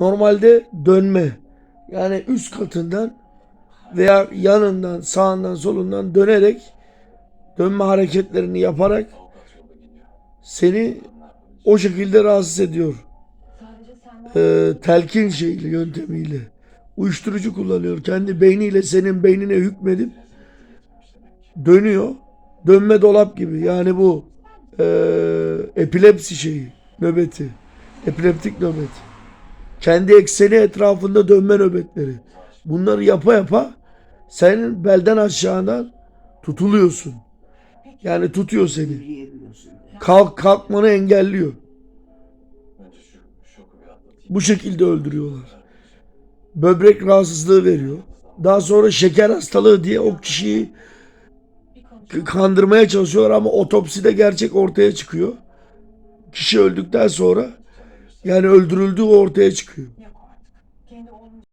Normalde dönme. Yani üst katından veya yanından, sağından, solundan dönerek dönme hareketlerini yaparak seni o şekilde rahatsız ediyor. Ee, telkin şeyiyle, yöntemiyle. Uyuşturucu kullanıyor. Kendi beyniyle senin beynine hükmedip dönüyor. Dönme dolap gibi. Yani bu ee, epilepsi şeyi, nöbeti. Epileptik nöbet. Kendi ekseni etrafında dönme nöbetleri. Bunları yapa yapa senin belden aşağıdan tutuluyorsun. Yani tutuyor seni. Kalk kalkmanı engelliyor. Bu şekilde öldürüyorlar. Böbrek rahatsızlığı veriyor. Daha sonra şeker hastalığı diye o kişiyi kandırmaya çalışıyorlar ama otopside gerçek ortaya çıkıyor. Kişi öldükten sonra yani öldürüldüğü ortaya çıkıyor.